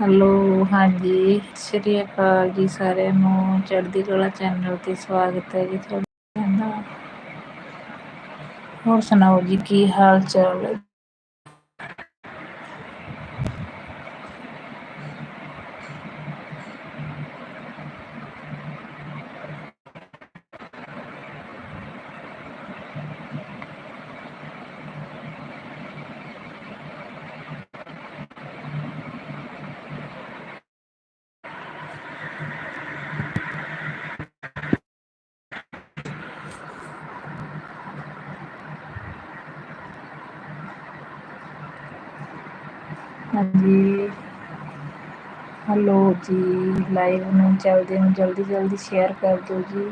Hello, ਹਾਂਜੀ, ਸ੍ਰੀ ਅਕਾਲ ਜੀ ਸਾਰਿਆਂ ਨੂੰ। ਚੜ੍ਹਦੀ ਕਲਾ ਚੈਨਲ ਤੇ ਸਵਾਗਤ ਹੈ ਜੀ ਤੁਹਾਡਾ। ਹੋਰ ਸੁਣਾਓ ਜੀ, ਕੀ ਹਾਲ ਚਾਲ? ਹੈ ਹਾਂਜੀ। ਹੈਲੋ ਜੀ ਲਾਈਵ ਨੂੰ ਜਲਦੀ ਨੂੰ ਜਲਦੀ ਜਲਦੀ ਸ਼ੇਅਰ ਕਰ ਦਿਉ ਜੀ।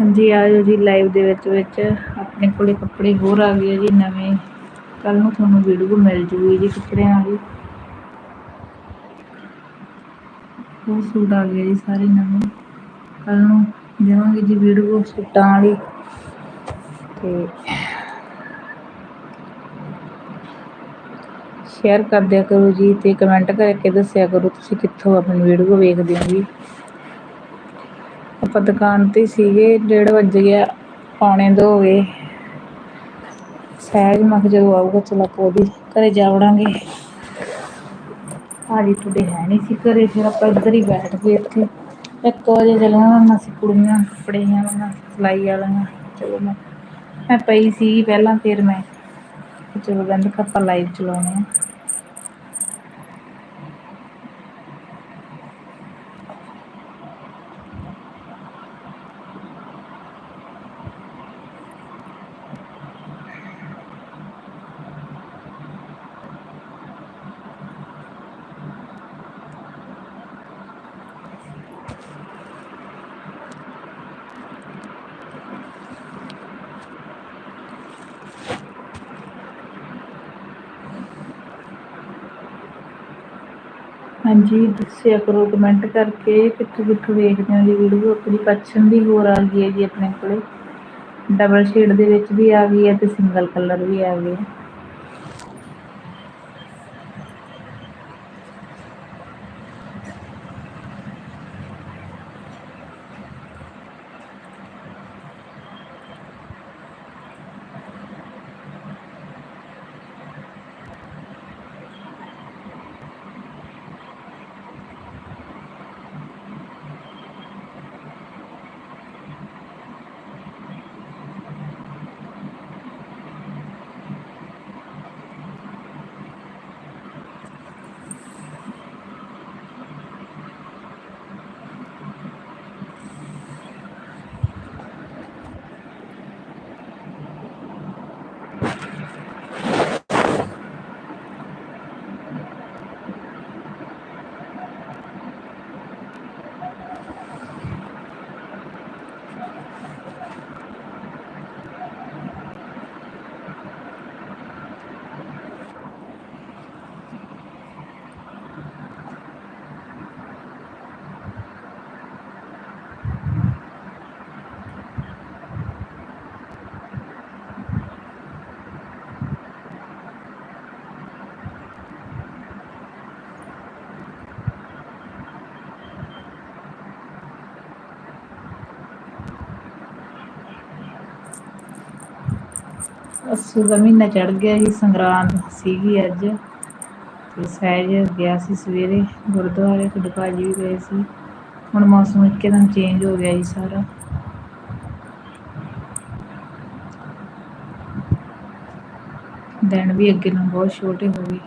ਹਾਂਜੀ, ਆ ਜਾਓ ਜੀ ਲਾਈਵ ਦੇ ਵਿੱਚ ਵਿੱਚ ਆਪਣੇ ਕੋਲੇ ਕੱਪੜੇ ਹੋਰ ਆ ਗਏ ਜੀ, ਨਵੇਂ। ਕੱਲ ਨੂੰ ਤੁਹਾਨੂੰ ਵੀਡੀਓ ਮਿਲ ਜੂਗੀ ਜੀ ਕੱਪੜਿਆਂ ਦੀ। ਬਹੁਤ ਸੂਟ ਆ ਗਏ ਜੀ ਸਾਰੇ ਨਵੇਂ। ਕੱਲ ਨੂੰ ਦੇਵਾਂਗੇ ਜੀ ਵੀਡੀਓ ਸੂਟਾਂ ਵਾਲੀ। ਤੇ ਸ਼ੇਅਰ ਕਰ ਦਿਆ ਕਰੋ ਜੀ ਤੇ ਕਮੈਂਟ ਕਰਕੇ ਦੱਸਿਆ ਕਰੋ ਤੁਸੀਂ ਕਿੱਥੋਂ ਆਪਣੀ ਵੀਡੀਓ ਵੇਖਦੇ ਹੋ ਜੀ। ਆਪਾਂ ਦੁਕਾਨ ਤੇ ਸੀਗੇ, ਡੇਢ ਵੱਜ ਗਿਆ, ਪੌਣੇ ਦੋ ਹੋ ਗਏ। ਸਹਿਜ ਮੈਂ ਜਦੋਂ ਆਊਗਾ, ਚਲ ਆਪਾਂ ਉਹਦੀ ਘਰੇ ਜਾ ਵੜਾਂਗੇ। ਭਾਜੀ ਤੁਹਾਡੇ ਹੈ ਨਹੀਂ ਸੀ ਘਰੇ, ਫਿਰ ਆਪਾਂ ਇੱਧਰ ਹੀ ਬੈਠ ਗਏ ਇੱਥੇ। ਇੱਕ ਵਜੇ ਚੱਲੀਆਂ ਅਸੀਂ ਕੁੜੀਆਂ, ਕੱਪੜੇ ਦੀਆਂ ਸਿਲਾਈ ਵਾਲੀਆਂ, ਚਲੋ ਮੈਂ ਮੈਂ ਪਈ ਸੀ ਪਹਿਲਾਂ, ਫਿਰ ਮੈਂ, ਚਲੋ ਕਹਿੰਦੇ ਆਪਾਂ ਲਾਈਵ ਚਲਾਉਣੇ ਆ ਹਾਂਜੀ, ਦੱਸਿਆ ਕਰੋ ਕਮੈਂਟ ਕਰਕੇ ਕਿੱਥੋਂ ਕਿੱਥੋਂ ਵੇਖਦੇ ਹੋ ਜੀ ਵੀਡੀਓ ਆਪਣੀ ਪਛਮ ਵੀ ਹੋਰ ਆ ਗਈ ਹੈ ਜੀ ਆਪਣੇ ਕੋਲੇ। ਡਬਲ ਸ਼ੇਡ ਦੇ ਵਿੱਚ ਵੀ ਆ ਗਈ ਹੈ ਤੇ ਸਿੰਗਲ ਕਲਰ ਵੀ ਆ ਗਏ ਅੱਸੂ ਦਾ ਮਹੀਨਾ ਚੜ੍ਹ ਗਿਆ ਸੀ, ਸੰਗਰਾਂਦ ਸੀਗੀ ਅੱਜ। ਤੇ ਸਹਿਜ ਗਿਆ ਸੀ ਸਵੇਰੇ, ਗੁਰਦੁਆਰੇ ਤੇ ਭਾਜੀ ਵੀ ਗਏ ਸੀ। ਹੁਣ ਮੌਸਮ ਇੱਕਦਮ ਚੇਂਜ ਹੋ ਗਿਆ ਜੀ ਸਾਰਾ। ਦਿਨ ਵੀ ਅੱਗੇ ਨਾਲੋਂ ਬਹੁਤ ਛੋਟੇ ਹੋ ਗਏ।